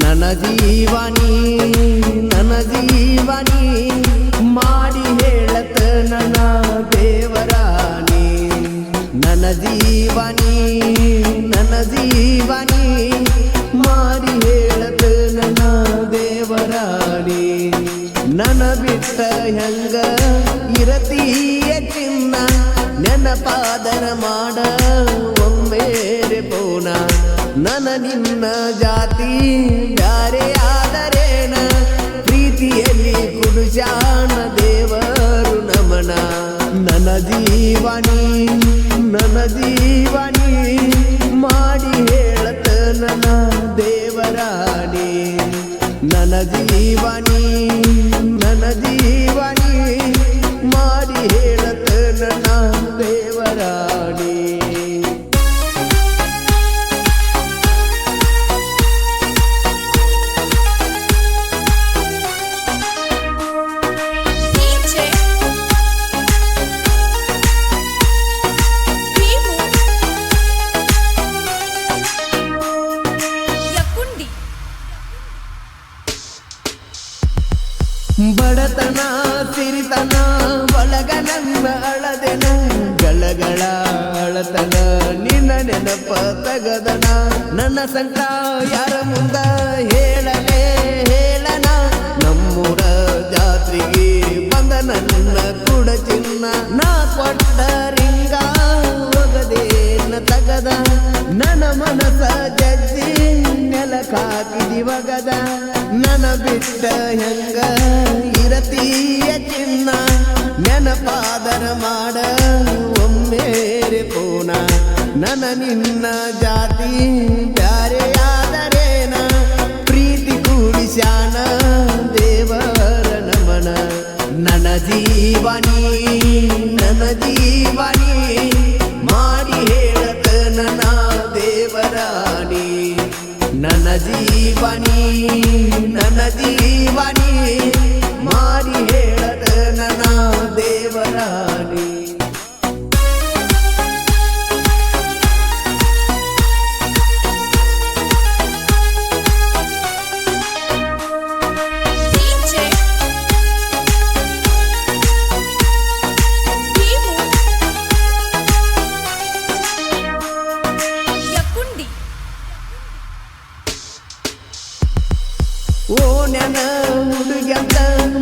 ನನ್ನ ಜೀವನಿ ನನ್ನ ಜೀವನಿ ಮಾಡಿ ಹೇಳತ ನನ್ನ ದೇವರಾಣಿ ನನ್ನ ಜೀವನಿ ನನ್ನ ಜೀವನಿ ಮಾಡಿ ಹೇಳತ ನನ್ನ ದೇವರಾಣಿ ನನ್ನ ಬಿಟ್ಟ ಹೆಂಗ ಇರತೀಯ ಚಿನ್ನ ನೆನಪಾದರ ಮಾಡ ಒಮ್ಮೇರೆ ಪೋನ ನನ್ನ ಜಾತಿ, ಯಾರೇ ಆದರೇನ, ಪ್ರೀತಿಯಲ್ಲಿ ಕುಡುಶಾನ ದೇವರು ನಮನ. ನನ್ನ ಜೀವನಿ ನನ್ನ ಜೀವನಿ, ಮಾಡಿ ಹೇಳತ ನನ್ನ ದೇವರಾಣಿ. ನನ್ನ ಜೀವನಿ ನನ್ನ ಜೀವನಿ, ಮಾಡಿ ಹೇಳತ ನನ್ನ ದೇವರಾಣಿ ಬಡತನ, ಸಿರಿತನ, ಒಳಗ ಅಳದೆನ ಗಳಗಳ ಅಳತನ, ನಿನ್ನ ನೆನಪ ತಗದನ. ನನ್ನ ಸಂಕ ಯಾರ ಮುಂದ ಹೇಳಲೇ ಹೇಳನ. ನಮ್ಮೂರ ಜಾತ್ರೆಗೆ ಬಂದ ನನ್ನ ಕೂಡ ಚಿನ್ನ. ನಾ ಕೊಟ್ಟ ರಿಂಗ ಹೋಗದೇನ ತಗದ. ನನ್ನ ಮನಸ ಜಜ್ಜಿ ನೆಲಕಾಕಿದಿ ದಿವಗದ ನನ ಬಿಟ್ಟ ಹೆಂಗ ಇರತೀಯ ಚಿನ್ನ ನೆನಪಾದರ ಮಾಡ ಒಮ್ಮೇರೆ ಪೂನ ನನ ನಿನ್ನ ಜಾತಿ ಬ್ಯಾರೆಯಾದರೇನ? ಪ್ರೀತಿ ಕೂಡಿಸ್ಯಾನ ದೇವರ ನಮನ. ನನ ಜೀವನಿ ನನ್ನ ಜೀವನಿ ನನ್ನ ಜೀವನಿ ನನ್ನ ಜೀವನಿ ಮಾರಿ ಹೇಳದ ನನ್ನ ದೇವರಾಣಿ.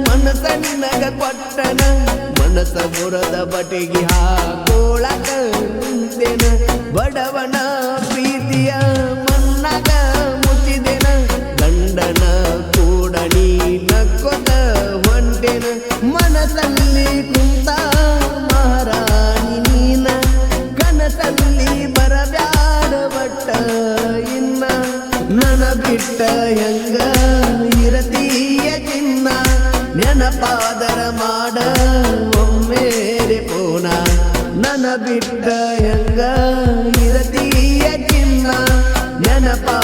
ಮನಸ ನಿನಗ ಕೊಟ್ಟನ, ಮನಸ ಬುರದ ಬಟಿಗೆ ಹಾಕೋಳಕ ಬಡವನ ಪ್ರೀತಿಯ ಮನ್ನಗ ಮುಚ್ಚಿದೆನ, ಗಂಡನ ಕೂಡ ನಕ್ಕೊತ ಹೊಂಟೆನ. ಮನಸ್ಸಲ್ಲಿ ಕುಂತ ಮಹಾರಾಣಿ ನೀನ, ಕನಸಲ್ಲಿ ಬರಬ್ಯಾಡ ಬಟ್ಟ ಇನ್ನ. ನನ ಬಿಟ್ಟ ಹೆಂಗ ಮಾಡ ಒಮ್ಮೇರೆ ಪೋನ. ನನ ಬಿಟ್ಟ ಹೆಂಗ ಇರತೀಯ ಚಿನ್ನ ನೆನಪಾದರ